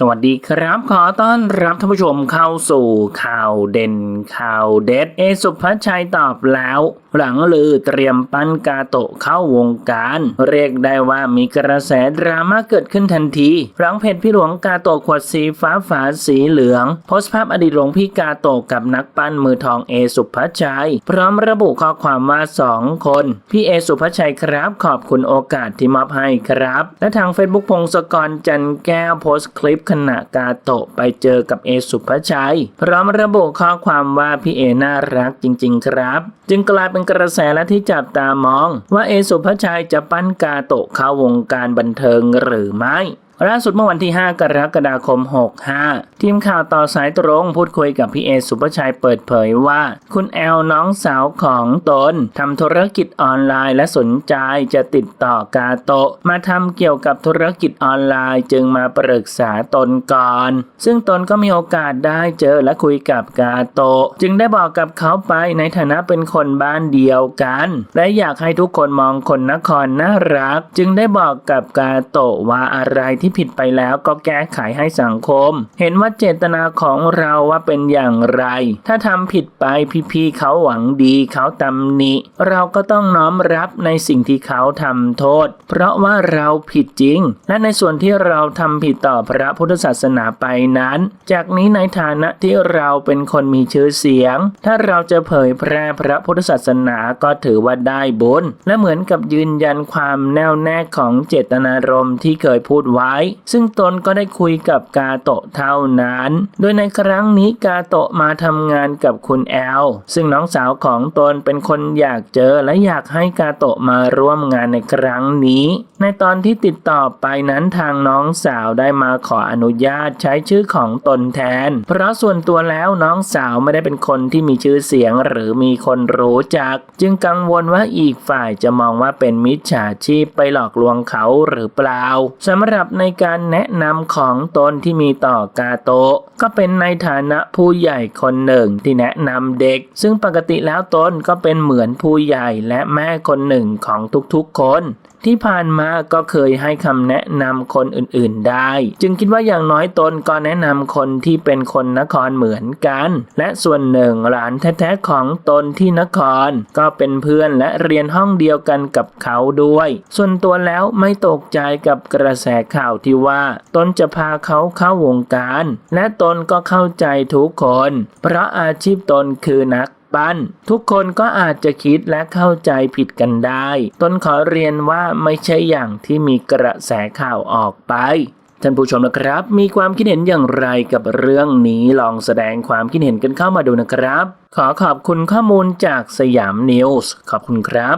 สวัสดีครับ ขอต้อนรับท่านผู้ชมเข้าสู่ข่าวเด่นข่าวเด็ด เอสุภชัยตอบแล้ว หลังลือเตรียมปั้นกาโตะเข้าวงการ เรียกได้ว่ามีกระแสดราม่าเกิดขึ้นทันทีหลังเพจพี่หลวงกาโตะขวดสีฟ้าฝาสีเหลือง โพสต์ภาพอดีตหลวงพี่กาโตะกับนักปั้นมือทองเอสุภชัย พร้อมระบุข้อความว่าสองคน พี่เอสุภชัยครับขอบคุณโอกาสที่มอบให้ครับ และทาง Facebook พงศกรจันแก้วโพสต์คลิปขณะกาโตะไปเจอกับเอสุภชัย พร้อมระบุข้อความว่าพี่เอน่ารักจริง ๆ ครับ จึงกลายเป็นกระแสและที่จับตามอง ว่าเอสุภชัยจะปั้นกาโตะเข้าวงการบันเทิงหรือไม่ ล่าสุดเมื่อวันที่ 5 กรกฎาคม 65 ทีมข่าวต่อสายตรงพูดคุยกับพี่เอสุภชัยเปิดเผยว่า คุณแอลน้องสาวของตนทำธุรกิจออนไลน์และสนใจจะติดต่อกาโตะ มาทำเกี่ยวกับธุรกิจออนไลน์จึงมาปรึกษาตนก่อน ซึ่งตนก็มีโอกาสได้เจอและคุยกับกาโตะ จึงได้บอกกับเขาไปในฐานะเป็นคนบ้านเดียวกัน และอยากให้ทุกคนมองคนนครน่ารัก จึงได้บอกกับกาโตะว่าอะไรที่ที่ผิดไปแล้วก็แก้ไขให้สังคม เห็นว่าเจตนาของเราว่าเป็นอย่างไร ถ้าทำผิดไปพี่ๆเขาหวังดีเขาตำหนิ เราก็ต้องน้อมรับในสิ่งที่เขาทำโทษ เพราะว่าเราผิดจริง และในส่วนที่เราทำผิดต่อพระพุทธศาสนาไปนั้น จากนี้ในฐานะที่เราเป็นคนมีชื่อเสียง ถ้าเราจะเผยแพร่พระพุทธศาสนาก็ถือว่าได้บุญและเหมือนกับยืนยันความแน่วแน่ของเจตนารมณ์ที่เคยพูดไว้ซึ่งตนก็ได้คุยกับกาโตะเท่านั้น โดยในครั้งนี้กาโตะมาทำงานกับคุณแอล ซึ่งน้องสาวของตนเป็นคนอยากเจอและอยากให้กาโตะมาร่วมงานในครั้งนี้ ในตอนที่ติดต่อไปนั้นทางน้องสาวได้มาขออนุญาตใช้ชื่อของตนแทน เพราะส่วนตัวแล้วน้องสาวไม่ได้เป็นคนที่มีชื่อเสียงหรือมีคนรู้จัก จึงกังวลว่าอีกฝ่ายจะมองว่าเป็นมิจฉาชีพไปหลอกลวงเขาหรือเปล่าสำหรับในการแนะนำของตนที่มีต่อกาโตะก็เป็นในฐานะผู้ใหญ่คนหนึ่งที่แนะนำเด็ก ซึ่งปกติแล้วตนก็เป็นเหมือนผู้ใหญ่และแม่คนหนึ่งของทุกๆคนที่ผ่านมาก็เคยให้คำแนะนำคนอื่นๆได้ จึงคิดว่าอย่างน้อยตนก็แนะนำคนที่เป็นคนนครเหมือนกัน และส่วนหนึ่งหลานแท้ๆของตนที่นคร ก็เป็นเพื่อนและเรียนห้องเดียวกันกับเขาด้วย ส่วนตัวแล้วไม่ตกใจกับกระแสข่าวที่ว่าตนจะพาเขาเข้าวงการ และตนก็เข้าใจทุกคน เพราะอาชีพตนคือนักปั้น ทุกคนก็อาจจะคิดและเข้าใจผิดกันได้ ตนขอเรียนว่าไม่ใช่อย่างที่มีกระแสข่าวออกไปท่านผู้ชมนะครับ มีความคิดเห็นอย่างไรกับเรื่องนี้ลองแสดงความคิดเห็นกันเข้ามาดูนะครับ ขอขอบคุณข้อมูลจากสยามนิวส์ขอบคุณครับ